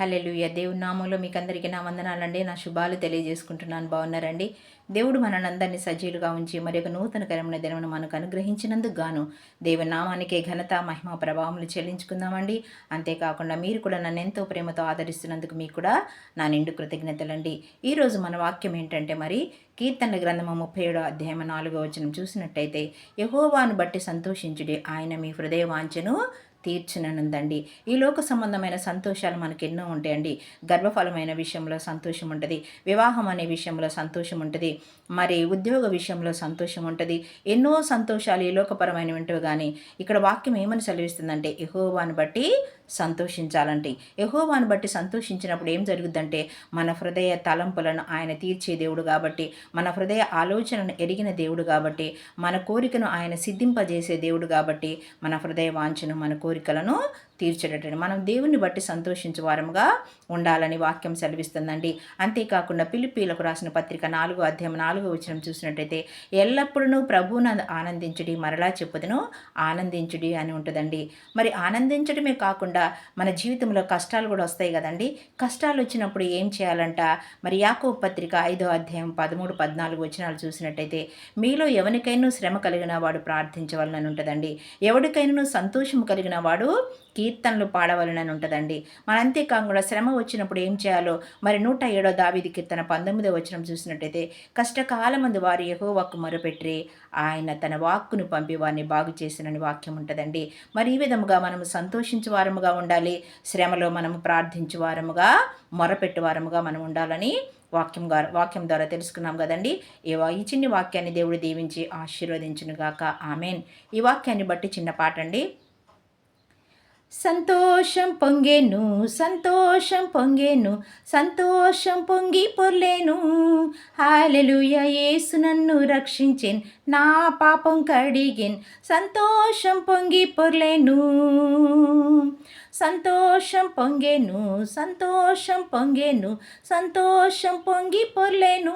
Hallelujah దేవుని నామంలో మీకు అందరికీ నా వందనాలండి. నా శుభాలు తెలియజేసుకుంటున్నాను. బాగున్నారండి? దేవుడు మనందరినీ సజీలుగా ఉంచి మరి ఒక నూతనకరమైన దినమును మనకు అనుగ్రహించినందుకు గాను దేవుని నామానికే ఘనత మహిమ ప్రభావములు చెల్లించుకుందామండి. అంతేకాకుండా మీరు కూడా నన్ను ఎంతో ప్రేమతో ఆదరిస్తున్నందుకు మీకు కూడా నా నిండు కృతజ్ఞతలండి. ఈరోజు మన వాక్యం ఏంటంటే మరి కీర్తనల గ్రంథము ముప్పై ఏడో అధ్యాయం నాలుగో వచనం చూసినట్టయితే యహోవాను బట్టి సంతోషించుడి. ఆయన మీ హృదయ వాంఛను తీర్చుననుందండి. ఈ లోక సంబంధమైన సంతోషాలు మనకు ఎన్నో ఉంటాయండి. గర్భఫలమైన విషయంలో సంతోషం ఉంటుంది. వివాహం అనే విషయంలో సంతోషం ఉంటుంది. మరి ఉద్యోగ విషయంలో సంతోషం ఉంటుంది. ఎన్నో సంతోషాలు ఈ లోకపరమైన కానీ ఇక్కడ వాక్యం ఏమని సెలవిస్తుందంటే యహోవాను బట్టి సంతోషించాలంటే. యహోవాను బట్టి సంతోషించినప్పుడు ఏం జరుగుద్దంటే మన హృదయ తలంపులను ఆయన తీర్చే దేవుడు కాబట్టి మన హృదయ ఆలోచనను ఎరిగిన దేవుడు కాబట్టి మన కోరికను ఆయన సిద్ధింపజేసే దేవుడు కాబట్టి మన హృదయ వాంఛను మన కోరికలను తీర్చేటటువంటి మనం దేవుని బట్టి సంతోషించే వారముగా ఉండాలని వాక్యం సెలవిస్తుందండి. అంతేకాకుండా పిలిపీలకు రాసిన పత్రిక నాలుగో అధ్యాయం నాలుగో వచ్చిన చూసినట్టయితే ఎల్లప్పుడూ ప్రభువును ఆనందించుడి మరలా చెప్పుదను ఆనందించుడి అని ఉంటుందండి. మరి ఆనందించడమే కాకుండా మన జీవితంలో కష్టాలు కూడా వస్తాయి కదండి. కష్టాలు వచ్చినప్పుడు ఏం చేయాలంట? మరి యాకో పత్రిక ఐదో అధ్యాయం పదమూడు పద్నాలుగు వచనాలు చూసినట్టయితే మీలో ఎవరికైనా శ్రమ కలిగిన వాడు ప్రార్థించవాలని ఉంటుందండి. ఎవరికైనా సంతోషం కలిగిన వాడు కీర్తనలు పాడవలనని ఉంటుందండి. మన అంతేకాకుండా శ్రమ వచ్చినప్పుడు ఏం చేయాలో మరి నూట ఏడో దావిది కీర్తన పంతొమ్మిదో వచ్చిన చూసినట్టయితే కష్టకాలమందు వారి యహోవాకు మొరపెట్టి ఆయన తన వాక్కును పంపి వారిని బాగు చేసినని వాక్యం ఉంటుందండి. మరి ఈ విధముగా మనం సంతోషించే వారముగా ఉండాలి శ్రమలో మనము ప్రార్థించే వారముగా మొరపెట్టు వారముగా మనం ఉండాలని వాక్యం ద్వారా వాక్యం ద్వారా తెలుసుకున్నాం కదండి. ఈ ఈ చిన్ని వాక్యాన్ని దేవుడు దీవించి ఆశీర్వదించునుగాక. ఆమెన్. ఈ వాక్యాన్ని బట్టి చిన్న పాట అండి సంతోషం పొంగేను సంతోషం పొంగేను సంతోషం పొంగి పొర్లేను. హాలెలుయ యేసు నన్ను రక్షించేన్ నా పాపం కడిగేన్ సంతోషం పొంగి పొర్లేను. సంతోషం పొంగేను సంతోషం పొంగేను సంతోషం పొంగి పొర్లేను.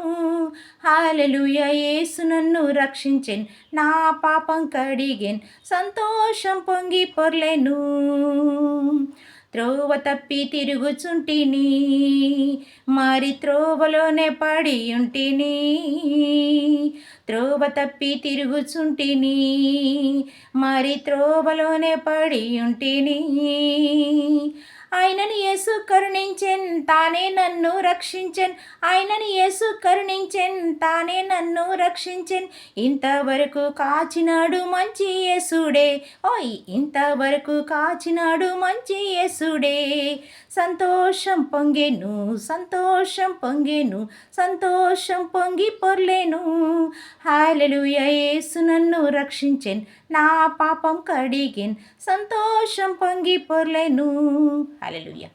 హాలెలుయ యేసు నన్ను రక్షించెన్ నా పాపం కడిగేను సంతోషం పొంగి పొర్లేను. త్రోవ తప్పి తిరుగుచుంటిని మరి త్రోవలోనే పడి ఉంటిని త్రోవ తప్పి తిరుగుచుంటిని మరి త్రోవలోనే పడి ఉంటిని ఆయనని యేసు కరుణించెన్ తానే నన్ను రక్షించెన్. ఆయనని యేసు కరుణించెన్ తానే నన్ను రక్షించెన్. ఇంతవరకు కాచినాడు మంచి యేసుడే. ఓయ్ ఇంతవరకు కాచినాడు మంచి యేసుడే. సంతోషం పొంగెను సంతోషం పొంగెను సంతోషం పొంగి పొర్లేను. హాలెలుయ యేసు నన్ను రక్షించెన్. నా పాపం కడిగిన్ సంతోషం పొంగి పొర్లేను. అలెలుయ్యా